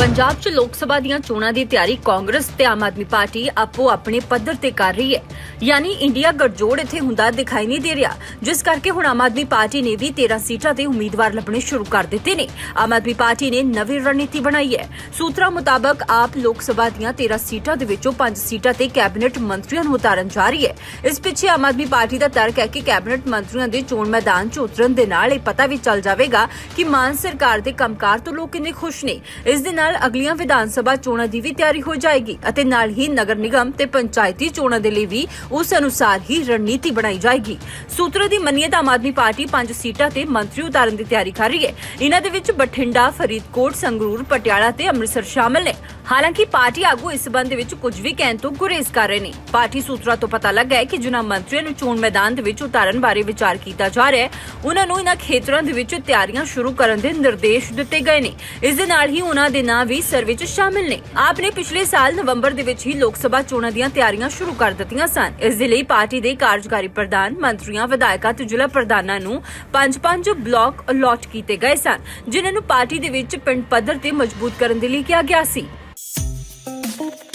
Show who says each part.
Speaker 1: ਪੰਜਾਬ 'ਚ ਲੋਕ ਸਭਾ ਦੀਆਂ ਚੋਣਾਂ ਦੀ ਤਿਆਰੀ ਕਾਂਗਰਸ ਤੇ ਆਮ ਆਦਮੀ ਪਾਰਟੀ ਆਪੋ ਆਪਣੇ ਪੱਧਰ ਤੇ ਕਰ ਰਹੀ ਹੈ। ਯਾਨੀ ਇੰਡੀਆ ਗੱਠਜੋੜ ਇੱਥੇ ਹੁੰਦਾ ਦਿਖਾਈ ਨਹੀਂ ਦੇ ਰਿਹਾ। ਜਿਸ ਕਰਕੇ ਹੁਣ ਆਮ ਆਦਮੀ ਪਾਰਟੀ ਨੇ ਵੀ 13 ਸੀਟਾਂ ਤੇ ਉਮੀਦਵਾਰ ਲੱਭਣੇ ਸ਼ੁਰੂ ਕਰ ਦਿੱਤੇ ਨੇ। ਆਮ ਆਦਮੀ ਪਾਰਟੀ ਨੇ ਨਵੀਂ ਰਣਨੀਤੀ ਬਣਾਈ ਹੈ। ਸੂਤਰਾਂ ਮੁਤਾਬਕ ਆਪ ਲੋਕ ਸਭਾ ਦੀਆਂ 13 ਸੀਟਾਂ ਦੇ ਵਿੱਚੋਂ 5 ਸੀਟਾਂ ਤੇ ਕੈਬਨਿਟ ਮੰਤਰੀਆਂ ਨੂੰ ਉਤਾਰਨ ਜਾ ਰਹੀ ਹੈ। ਇਸ ਪਿੱਛੇ ਆਮ ਆਦਮੀ ਪਾਰਟੀ ਦਾ ਤਰਕ ਹੈ ਕਿ ਕੈਬਨਿਟ ਮੰਤਰੀਆਂ ਦੇ ਚੋਣ ਮੈਦਾਨ 'ਚ ਉਤਰਨ ਦੇ ਨਾਲ ਇਹ ਪਤਾ ਵੀ ਚੱਲ ਜਾਵੇਗਾ ਕਿ ਮਾਨ ਸਰਕਾਰ ਦੇ ਕੰਮਕਾਰ ਤੋਂ ਲੋਕ ਕਿੰਨੇ ਖੁਸ਼ ਨੇ। ਇਸ ਦੇ ਨਾਲ ਅਗਲੀਆਂ ਵਿਧਾਨ ਸਭਾ ਚੋਣਾਂ ਦੀ ਵੀ ਤਿਆਰੀ ਹੋ ਜਾਏਗੀ ਅਤੇ ਨਾਲ ਹੀ ਨਗਰ ਨਿਗਮ ਤੇ ਪੰਚਾਇਤੀ ਚੋਣਾਂ ਦੇ ਲਈ ਵੀ ਉਸ ਅਨੁਸਾਰ ਹੀ ਰਣਨੀਤੀ ਬਣਾਈ ਜਾਏਗੀ। ਸੂਤਰਾਂ ਦੀ ਮੰਨੀਏ ਤਾਂ ਆਮ ਆਦਮੀ ਪਾਰਟੀ ਪੰਜ ਸੀਟਾਂ ਤੇ ਮੰਤਰੀ ਉਤਾਰਨ ਦੀ ਤਿਆਰੀ ਕਰ ਰਹੀ ਹੈ। ਇਹਨਾਂ ਦੇ ਵਿੱਚ ਬਠਿੰਡਾ, ਫਰੀਦਕੋਟ, ਸੰਗਰੂਰ, ਪਟਿਆਲਾ ਤੇ ਅੰਮ੍ਰਿਤਸਰ ਸ਼ਾਮਲ ਨੇ। ਹਾਲਾਂਕਿ ਪਾਰਟੀ ਆਗੂ ਇਸ ਸਬੰਧ ਵਿੱਚ ਕੁਝ ਵੀ ਕਹਿਣ ਤੋਂ ਗੁਰੇਜ਼ ਕਰ ਰਹੇ ਨੇ। ਪਾਰਟੀ ਸੂਤਰਾਂ ਤੋਂ ਪਤਾ ਲੱਗਾ ਹੈ ਕਿ ਜਿਨ੍ਹਾਂ ਮੰਤਰੀਆਂ ਨੂੰ ਚੋਣ ਮੈਦਾਨ ਦੇ ਵਿੱਚ ਉਤਾਰਨ ਬਾਰੇ ਵਿਚਾਰ ਕੀਤਾ ਜਾ ਰਿਹਾ ਹੈ, ਉਹਨਾਂ ਨੂੰ ਇਹਨਾਂ ਖੇਤਰਾਂ ਦੇ ਵਿੱਚ ਤਿਆਰੀਆਂ ਸ਼ੁਰੂ ਕਰਨ ਦੇ ਨਿਰਦੇਸ਼ ਦਿੱਤੇ ਗਏ ਨੇ। ਇਸ ਦੇ ਨਾਲ ਹੀ ਉਹਨਾਂ ਦੇ ਨਾਂ ਵੀ ਸਰਵੇ 'ਚ ਸ਼ਾਮਿਲ ਨੇ। ਆਪ ਨੇ ਪਿਛਲੇ ਸਾਲ ਨਵੰਬਰ ਦੇ ਵਿੱਚ ਹੀ ਲੋਕ ਸਭਾ ਚੋਣਾਂ ਦੀਆਂ ਤਿਆਰੀਆਂ ਸ਼ੁਰੂ ਕਰ ਦਿੱਤੀਆਂ ਸਨ। ਇਸ ਦੇ ਲਈ ਪਾਰਟੀ ਦੇ ਕਾਰਜਕਾਰੀ ਪ੍ਰਧਾਨ, ਮੰਤਰੀਆਂ, ਵਿਧਾਇਕਾਂ ਤੇ ਜ਼ਿਲ੍ਹਾ ਪ੍ਰਧਾਨਾਂ ਨੂੰ ਪੰਜ-ਪੰਜ ਬਲਾਕ ਅਲਾਟ ਕੀਤੇ ਗਏ ਸਨ, ਜਿਨ੍ਹਾਂ ਨੂੰ ਪਾਰਟੀ ਦੇ ਵਿੱਚ ਪਿੰਡ ਪੱਧਰ ਤੇ ਮਜ਼ਬੂਤ ਕਰਨ ਦੇ ਲਈ ਕਿਹਾ ਗਿਆ ਸੀ। that